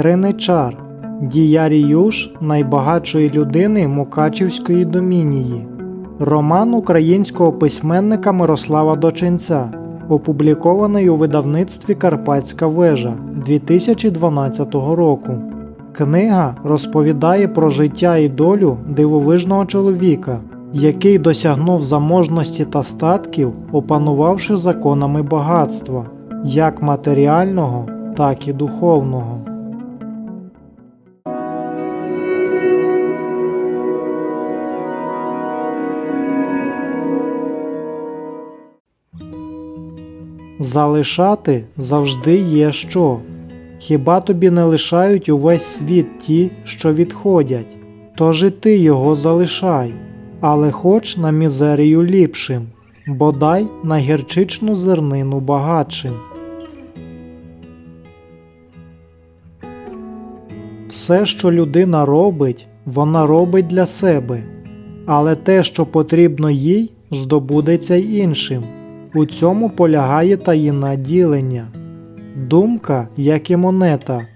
Криничар діяріюш найбагатшої людини Мукачівської домінії. Роман українського письменника Мирослава Дочинця, опублікований у видавництві Карпатська вежа 2012 року. Книга розповідає про життя і долю дивовижного чоловіка, який досягнув заможності та статків, опанувавши законами багатства, як матеріального, так і духовного. Залишати завжди є що. Хіба тобі не лишають увесь світ ті, що відходять, тож і ти його залишай, але хоч на мізерію ліпшим, бодай на гірчичну зернину багатшим. Все, що людина робить, вона робить для себе, але те, що потрібно їй, здобудеться й іншим. У цьому полягає таїна ділення. Думка, як і монета,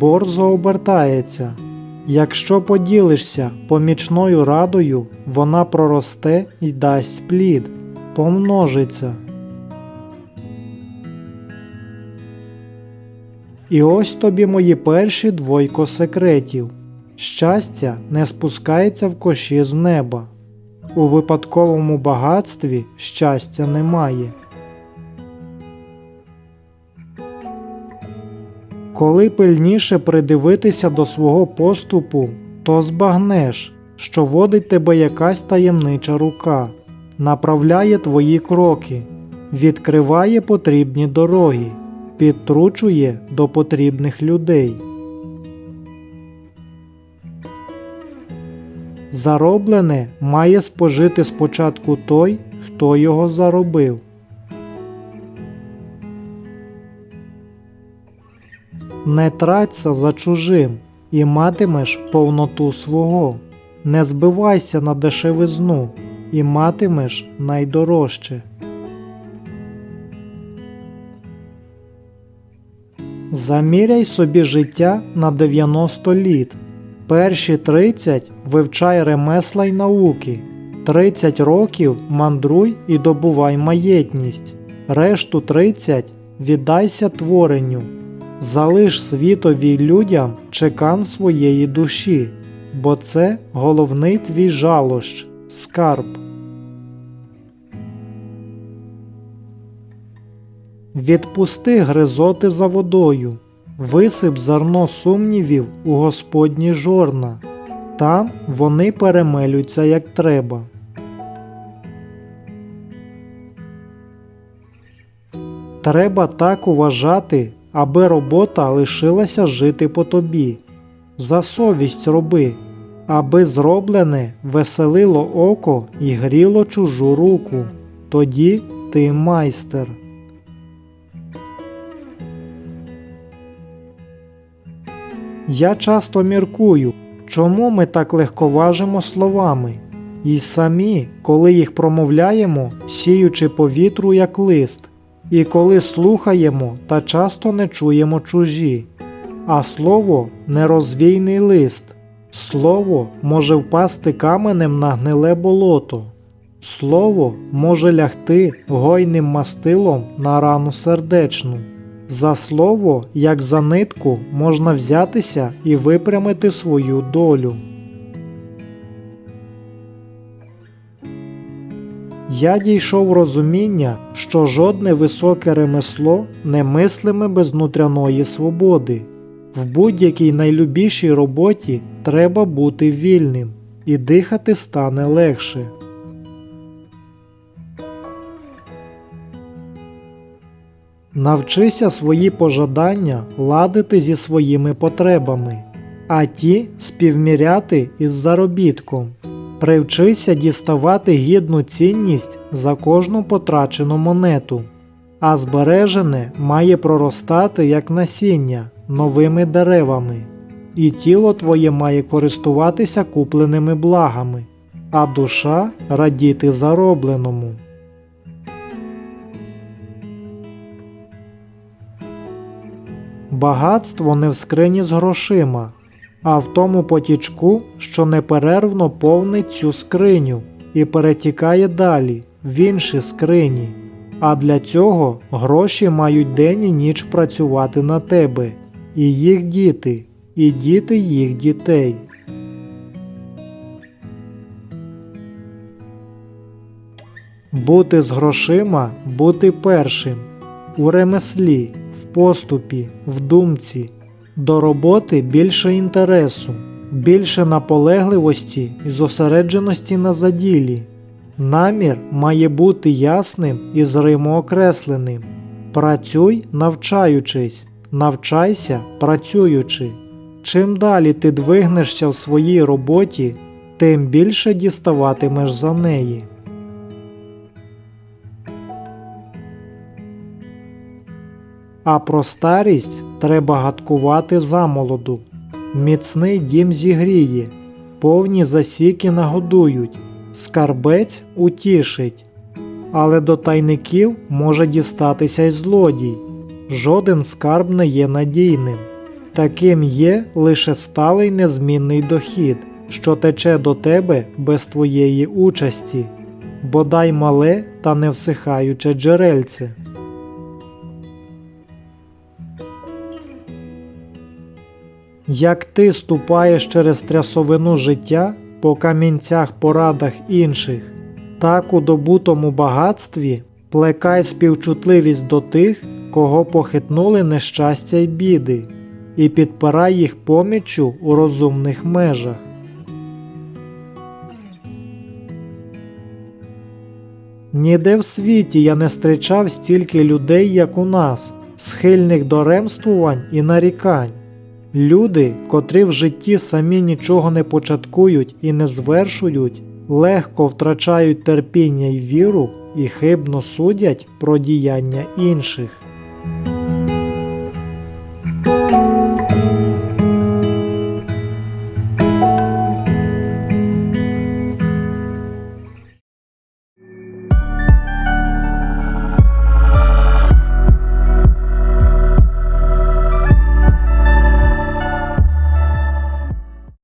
борзо обертається. Якщо поділишся помічною радою, вона проросте і дасть плід, помножиться. І ось тобі мої перші двойко секретів. Щастя не спускається в коші з неба. У випадковому багатстві щастя немає. Коли пильніше придивитися до свого поступу, то збагнеш, що водить тебе якась таємнича рука, направляє твої кроки, відкриває потрібні дороги, підтручує до потрібних людей. Зароблене має спожити спочатку той, хто його заробив. Не траться за чужим і матимеш повноту свого. Не збивайся на дешевизну і матимеш найдорожче. Заміряй собі життя на 90 літ. Перші 30 вивчай ремесла й науки, 30 років мандруй і добувай маєтність, решту 30 віддайся творенню, залиш світові людям чекан своєї душі, бо це головний твій жалощ, скарб. Відпусти гризоти за водою, висип зерно сумнівів у Господні жорна, там вони перемелються як треба. Треба так уважати, аби робота лишилася жити по тобі. За совість роби, аби зроблене веселило око і гріло чужу руку. Тоді ти майстер. Я часто міркую, чому ми так легковажимо словами, і самі, коли їх промовляємо, сіючи повітру як лист, і коли слухаємо та часто не чуємо чужі. А слово нерозвійний лист, слово може впасти каменем на гниле болото, слово може лягти гойним мастилом на рану сердечну. За слово, як за нитку, можна взятися і випрямити свою долю. Я дійшов розуміння, що жодне високе ремесло не мислиме без внутряної свободи. В будь-якій найлюбішій роботі треба бути вільним, і дихати стане легше. Навчися свої пожадання ладити зі своїми потребами, а ті співміряти із заробітком. Привчися діставати гідну цінність за кожну потрачену монету, а збережене має проростати як насіння новими деревами, і тіло твоє має користуватися купленими благами, а душа радіти заробленому. Багатство не в скрині з грошима, а в тому потічку, що неперервно повнить цю скриню і перетікає далі, в інші скрині. А для цього гроші мають день і ніч працювати на тебе, і їх діти, і діти їх дітей. Бути з грошима, бути першим у ремеслі, в поступі, в думці, до роботи більше інтересу, більше наполегливості і зосередженості на заділі. Намір має бути ясним і зримо окресленим. Працюй, навчаючись, навчайся, працюючи. Чим далі ти двигнешся в своїй роботі, тим більше діставатимеш за неї. А про старість треба гадкувати замолоду. Міцний дім зігріє, повні засіки нагодують, скарбець утішить. Але до тайників може дістатися й злодій. Жоден скарб не є надійним. Таким є лише сталий незмінний дохід, що тече до тебе без твоєї участі, бодай мале та невсихаюче джерельце. Як ти ступаєш через трясовину життя по камінцях порадах інших, так у добутому багатстві плекай співчутливість до тих, кого похитнули нещастя й біди, і підпирай їх поміччю у розумних межах. Ніде в світі я не зустрічав стільки людей, як у нас, схильних до ремствувань і нарікань. Люди, котрі в житті самі нічого не початкують і не звершують, легко втрачають терпіння й віру і хибно судять про діяння інших.